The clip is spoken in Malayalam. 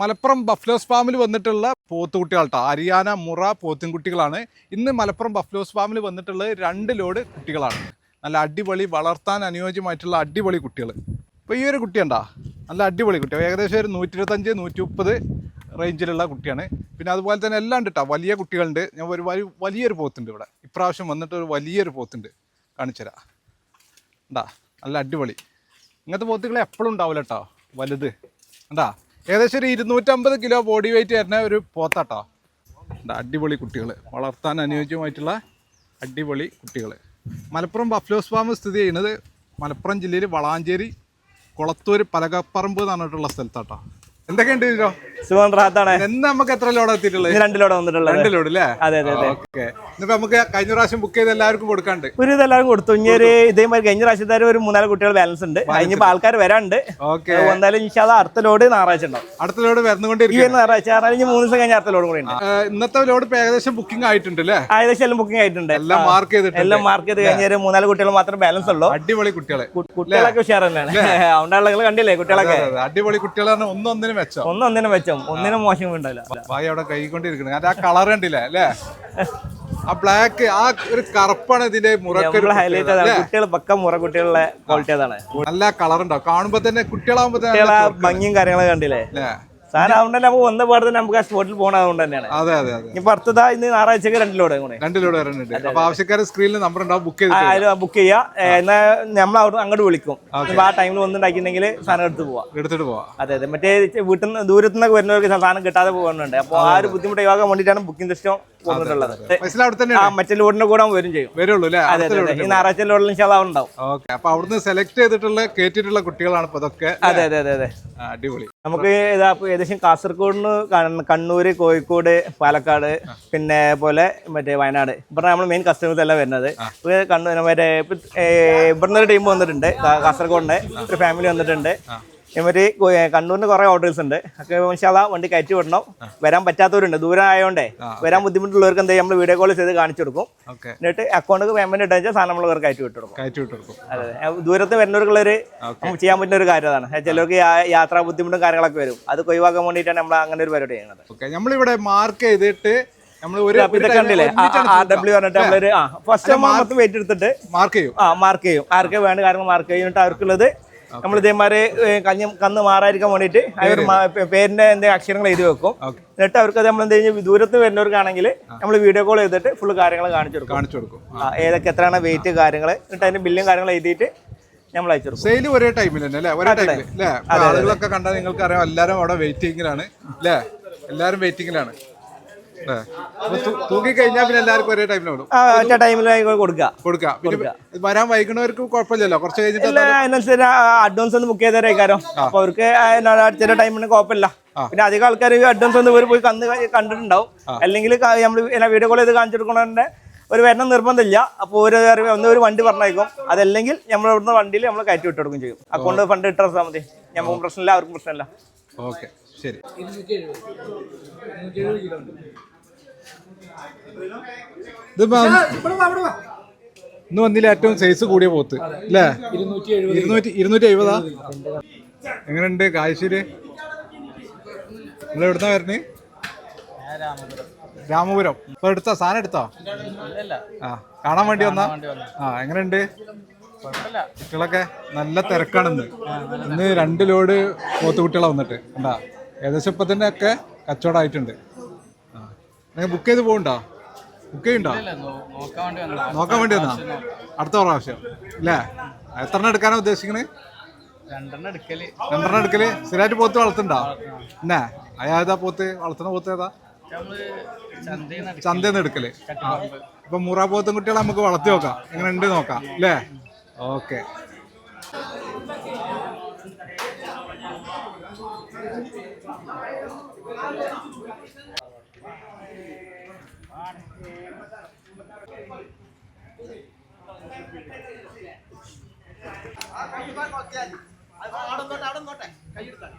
മലപ്പുറം ബഫ്ലോസ് ഫാമിൽ വന്നിട്ടുള്ള പോത്തുകുട്ടികളാട്ടോ. അരിയാന മുറ പോത്തിൻകുട്ടികളാണ്. ഇന്ന് മലപ്പുറം ബഫ്ലോസ് ഫാമിൽ വന്നിട്ടുള്ളത് രണ്ട് ലോഡ് കുട്ടികളാണ്. നല്ല അടിപൊളി വളർത്താൻ അനുയോജ്യമായിട്ടുള്ള അടിപൊളി കുട്ടികൾ ഇപ്പോൾ ഈ ഒരു കുട്ടിയുണ്ടാ നല്ല അടിപൊളി കുട്ടി. ഏകദേശം ഒരു നൂറ്റി ഇരുപത്തഞ്ച് നൂറ്റി മുപ്പത് റേഞ്ചിലുള്ള കുട്ടിയാണ്. പിന്നെ അതുപോലെ തന്നെ എല്ലാം ഉണ്ട് കേട്ടോ വലിയ കുട്ടികളുണ്ട്. ഞാൻ ഒരു വലിയ വലിയൊരു പോത്തുണ്ട് ഇവിടെ. ഇപ്രാവശ്യം വന്നിട്ട് ഒരു വലിയൊരു പോത്തുണ്ട്. കാണിച്ചു തരാം. ഉണ്ടാ നല്ല അടിപൊളി. ഇങ്ങനത്തെ പോത്തുകൾ എപ്പോഴും ഉണ്ടാവില്ല കേട്ടോ വലുത്. ഉണ്ടാ ഏകദേശം ഒരു ഇരുന്നൂറ്റമ്പത് കിലോ ബോഡി വെയിറ്റ് വരുന്ന ഒരു പോത്തട്ടോ. അടിപൊളി കുട്ടികൾ വളർത്താൻ അനുയോജ്യമായിട്ടുള്ള അടിപൊളി കുട്ടികൾ മലപ്പുറം ബഫ്ലോസ് ഫാം സ്ഥിതി ചെയ്യുന്നത് മലപ്പുറം ജില്ലയിൽ വളാഞ്ചേരി കുളത്തൂർ പലകപ്പറമ്പ് എന്ന് പറഞ്ഞിട്ടുള്ള സ്ഥലത്താട്ടോ. എന്തൊക്കെയുണ്ട് ഇതിലോ സുഖം റാത്താണ്. എന്ന് നമുക്ക് എത്ര ലോഡ് എത്തിയിട്ടുള്ളത്? രണ്ട് ലോഡ് വന്നിട്ടുള്ളത്. രണ്ട് ലോഡ് അല്ലേ അതെ അതെ അതെ. ഓക്കെ. ഇന്നിപ്പോ നമുക്ക് കഴിഞ്ഞ പ്രാവശ്യം ബുക്ക് ചെയ്ത് എല്ലാവർക്കും കൊടുക്കാണ്ട്. ഒരു ഇതെല്ലാവരും കൊടുത്തു. ഇനി ഒരു ഇതേമാതിരി കഴിഞ്ഞ പ്രാവശ്യത്തെ ഒരു മൂന്നാൽ കുട്ടികൾ ബാലൻസ് ഉണ്ട്. അതിനിപ്പോ ആൾക്കാർ വരാണ്ട്. ഓക്കെ. അത് എന്തായാലും ഇൻഷാല്ല അടുത്ത ലോഡ് ഞായറാഴ്ച ഉണ്ടാവും. അടുത്ത ലോഡ് വരുന്നുകൊണ്ടിരിക്കും. വരുന്ന ഞായറാഴ്ച ഇനി മൂന്ന് ദിവസം കഴിഞ്ഞ അടുത്ത ലോഡ് കൂടി ഉണ്ട്. ഇന്നത്തെ ലോഡ് ഇപ്പൊ ഏകദേശം ബുക്കിംഗ് ആയിട്ടുണ്ട് അല്ലേ ഏകദേശം എല്ലാം ബുക്കിംഗ് ആയിട്ടുണ്ട്. എല്ലാം മാർക്ക് ചെയ്തിട്ടുണ്ട്. എല്ലാം മാർക്ക് ചെയ്ത് കഴിഞ്ഞ ഒരു മൂന്നാൽ കുട്ടികൾ മാത്രം ബാലൻസ് ഉള്ളൂ. അടിപൊളി കുട്ടികളെ. കുട്ടികളൊക്കെ ഉഷാറല്ലേ തന്നെയാണ് അതുകൊണ്ടുള്ള കണ്ടില്ലേ കുട്ടികളൊക്കെ? അതെ, അതെ. അടിപൊളി കുട്ടികളെ പറഞ്ഞാൽ ഒന്നും ഒന്നിനും വെച്ചോ? ഒന്നും ഒന്നിനും വെച്ചോ. ഒന്നിനും മോശം ഉണ്ടാവില്ല ഭായി അവിടെ കൈകൊണ്ടിരിക്കണം. കാരണം ആ കളർ കണ്ടില്ല? അല്ലേ? ആ ബ്ലാക്ക് ആ ഒരു കറുപ്പാണ് ഇതിന്റെ കുട്ടികൾ പക്ക മുറ കുട്ടികളുടെ ക്വാളിറ്റി അതാണ്. നല്ല കളർ ഉണ്ടാവും. കാണുമ്പോ തന്നെ കുട്ടികളാകുമ്പോ ഭംഗിയും കാര്യങ്ങളൊക്കെ കണ്ടില്ലേ? സാധനം അതുകൊണ്ട് നമുക്ക് വന്ന പാട് തന്നെ നമുക്ക് ആ സ്പോട്ടിൽ പോകണത് അതുകൊണ്ട് തന്നെയാണ് അതെ അതെ അതെ. ഇനി പുറത്തതാ ഇന്ന് ഞായറാഴ്ചക്ക് രണ്ടിലൂടെ കൂടെ. രണ്ട് വരാനുണ്ട് അപ്പൊ ആവശ്യക്കാരെ സ്ക്രീനിൽ നമ്പർ ഉണ്ടാവും ബുക്ക് ചെയ്ത് ബുക്ക് ചെയ്യാ. എന്നാ നമ്മൾ അവിടെ അങ്ങോട്ട് വിളിക്കും. ഇപ്പൊ ആ ടൈമിൽ വന്നിട്ടുണ്ടാക്കിയിട്ടുണ്ടെങ്കിൽ സാധനം എടുത്ത് പോവാം. എടുത്തിട്ട് പോവാം. അതെ അതെ. മറ്റേ വീട്ടിൽ നിന്ന് ദൂരത്തുനിന്നൊക്കെ വരുന്നവർക്ക് സാധനം കിട്ടാതെ പോകുന്നുണ്ട് അപ്പൊ ആ ഒരു ബുദ്ധിമുട്ട് ഒഴിവാക്കാൻ വേണ്ടിയിട്ടാണ് ബുക്കിംഗ് സിസ്റ്റം കൊണ്ടുള്ളത് പൈസ അവിടെ തന്നെ ആ മറ്റേ ലോഡിന്റെ കൂടെ വരും ചെയ്യും. വരുള്ളൂ അല്ലേ? ഇൻഷാല്ലാ ഉണ്ടാവും. ഓക്കെ അപ്പൊ അവിടുന്ന് സെലക്ട് ചെയ്തിട്ടുള്ള കേട്ടിട്ടുള്ള കുട്ടികളാണ് ഇപ്പൊ ഇതൊക്കെ അതെ അതെ അതെ അതെ. അടിപൊളി. നമുക്ക് ഏകദേശം കാസർഗോഡിന് കണ്ണൂര് കോഴിക്കോട് പാലക്കാട് പിന്നെ പോലെ മറ്റേ വയനാട്. ഇവിടെ നമ്മൾ മെയിൻ കസ്റ്റമേഴ്സ് എല്ലാം വരുന്നത്. കണ്ണൂർ മറ്റേ ഇവിടുന്ന് ഒരു ടീം വന്നിട്ടുണ്ട് കാസർഗോഡിന്റെ ഒരു ഫാമിലി വന്നിട്ടുണ്ട്. ഇവർ കണ്ണൂരിന് കുറെ ഓർഡേഴ്സ് ഉണ്ട്. ഒക്കെ ഇൻഷാല്ലാ വണ്ടി കയറ്റി വിടണം. വരാൻ പറ്റാത്തവരുണ്ട്. ദൂരം ആയതുകൊണ്ടേ വരാൻ ബുദ്ധിമുട്ടുള്ളവർക്ക് എന്താ നമ്മൾ വീഡിയോ കോൾ ചെയ്ത് കാണിച്ചു കൊടുക്കും. എന്നിട്ട് അക്കൗണ്ട് പേയ്മെന്റ് ഇട്ടാൽ സാധനം നമ്മൾ ഇവർക്ക് കയറ്റി വിട്ടു കൊടുക്കും. അതെ. ദൂരത്ത് വരുന്നവർക്കുള്ളൊരു ഒരു ചെയ്യാൻ പറ്റുന്ന ഒരു കാര്യമാണ് അതാണ്. ചിലർക്ക് യാത്രാ ബുദ്ധിമുട്ടും കാര്യങ്ങളൊക്കെ വരും. അത് ഒഴിവാക്കാൻ വേണ്ടിയിട്ടാണ് നമ്മൾ അങ്ങനെ ഒരു പരിപാടി ചെയ്യുന്നത്. നമ്മളിവിടെ മാർക്ക് ചെയ്തിട്ട് നമ്മൾ ഒരു അപ്പൊ ഇതൊക്കെ കണ്ടില്ലേ? ആർ ഡബ്ല്യു പറഞ്ഞിട്ട് നമ്മളൊരു ആ ഫസ്റ്റ് വെയിറ്റ് എടുത്തിട്ട് മാർക്ക് ചെയ്യും. ആ മാർക്ക് ചെയ്യും. ആർക്കെ വേണ്ട കാര്യങ്ങൾ മാർക്ക് ചെയ്യും. എന്നിട്ട് അവർക്കുള്ളത് നമ്മൾ ഇതേമാരെ കഞ്ഞി കന്ന് മാറാതിരിക്കാൻ വേണ്ടിയിട്ട് അവർ പേരിന്റെ എന്തെങ്കിലും അക്ഷരങ്ങൾ എഴുതി വെക്കും. എന്നിട്ട് അവർക്ക് നമ്മൾ എന്ത് ചെയ്യും? ദൂരത്ത് വരുന്നവർക്കാണെങ്കിൽ നമ്മൾ വീഡിയോ കോൾ ചെയ്തിട്ട് ഫുൾ കാര്യങ്ങൾ കാണിച്ചു കൊടുക്കും. കാണിച്ചു കൊടുക്കും. ഏതൊക്കെ എത്രയാണ് വെയിറ്റ് കാര്യങ്ങൾ എന്നിട്ട് അതിന്റെ ബില്ലും കാര്യങ്ങൾ എഴുതിയിട്ട് നമ്മൾ അയച്ചു സെയിൽ ഒരേ ടൈമിൽ തന്നെ അല്ലേ? ഒരേ ടൈമിൽ അല്ലേ? ആളുകളൊക്കെ കണ്ടാൽ നിങ്ങൾക്ക് അറിയാം എല്ലാവരും അവിടെ വെയിറ്റിംഗിലാണ് അല്ലേ? എല്ലാവരും വെയിറ്റിംഗിലാണ് കഴിഞ്ഞാൽ പിന്നെ എല്ലാവർക്കും ഒരേ ടൈമിൽ ആ ഒറ്റ ടൈമിൽ കൊടുക്കുക കൊടുക്കാം. പിന്നെ വരാൻ വൈകുന്നവർക്ക് കുഴപ്പമില്ലല്ലോ. കുറച്ച് കഴിഞ്ഞിട്ട് അതിനനുസരിച്ച് അഡ്വാൻസ് ഒന്ന് ബുക്ക് ചെയ്തേക്കാരോ അപ്പൊ അവർക്ക് അടുത്ത ടൈമിന് കുഴപ്പമില്ല. പിന്നെ അധികം ആൾക്കാർ അഡ്വാൻസ് ഒന്ന് പോയി കന്ന് കണ്ടിട്ടുണ്ടാവും. അല്ലെങ്കിൽ നമ്മൾ വീഡിയോ കോൾ ചെയ്ത് കാണിച്ചു കൊടുക്കണതിന്റെ ഒരു വരണം നിർബന്ധമില്ല. അപ്പോൾ ഒരു ഒന്ന് ഒരു വണ്ടി പറഞ്ഞേക്കും അതല്ലെങ്കിൽ നമ്മൾ ഇവിടുന്ന് വണ്ടിയിൽ നമ്മൾ കയറ്റി വിട്ടെടുക്കും ചെയ്യും. അക്കൗണ്ട് ഫണ്ട് ഇട്ടാൽ മതി. ഞമ്മക്കും പ്രശ്നമില്ല അവർക്കും പ്രശ്നമില്ല. ഓക്കെ. ശരി. ഇന്ന് വന്നില്ല ഏറ്റവും സൈസ് കൂടിയ പോത്ത് അല്ലേ ഇരുന്നൂറ്റി ഇരുന്നൂറ്റി എഴുപതാ എങ്ങനെയുണ്ട് കാഴ്ചയിൽ നിങ്ങൾ എവിടുന്നാ വരുന്നത് രാമപുരം. ഇപ്പൊ എടുത്തോ? സാധനം എടുത്തോ? ആ കാണാൻ വേണ്ടി വന്നാ? ആ എങ്ങനെയുണ്ട്? കുട്ടികളൊക്കെ നല്ല തിരക്കാണെന്ന്. ഇന്ന് ഇന്ന് രണ്ട് ലോഡ് പോത്ത് കുട്ടികളെ വന്നിട്ട്. കണ്ടാ? ഏകദേശം ഇപ്പൊ തന്നെ ഒക്കെ കച്ചവടമായിട്ടുണ്ട്. ആ. നിങ്ങൾ ബുക്ക് ചെയ്ത് പോകണ്ടോ ബുക്ക് ചെയ്യണ്ടോ നോക്കാൻ വേണ്ടി വന്നാ അടുത്ത പ്രാവശ്യം അല്ലേ എത്ര എണ്ണം എടുക്കാനാ ഉദ്ദേശിക്കണേ? രണ്ടെണ്ണം എടുക്കൽ. രണ്ടെണ്ണം എടുക്കൽ? സ്ഥിരമായിട്ട് പോത്ത് വളർത്തുണ്ടോ എന്നാ അയാതാ പോത്ത്? വളർത്തുന്ന പോത്ത് ഏതാ? ചന്തയിൽ നിന്ന് എടുക്കൽ. ഇപ്പൊ മുറ പോത്തും കുട്ടികളെ നമുക്ക് വളർത്തി നോക്കാം. എങ്ങനെ ഉണ്ട് നോക്കാം അല്ലേ ഓക്കെ. അവിടെ നോട്ടെ അവിടെ നോട്ടെ കൈ എടുക്കാം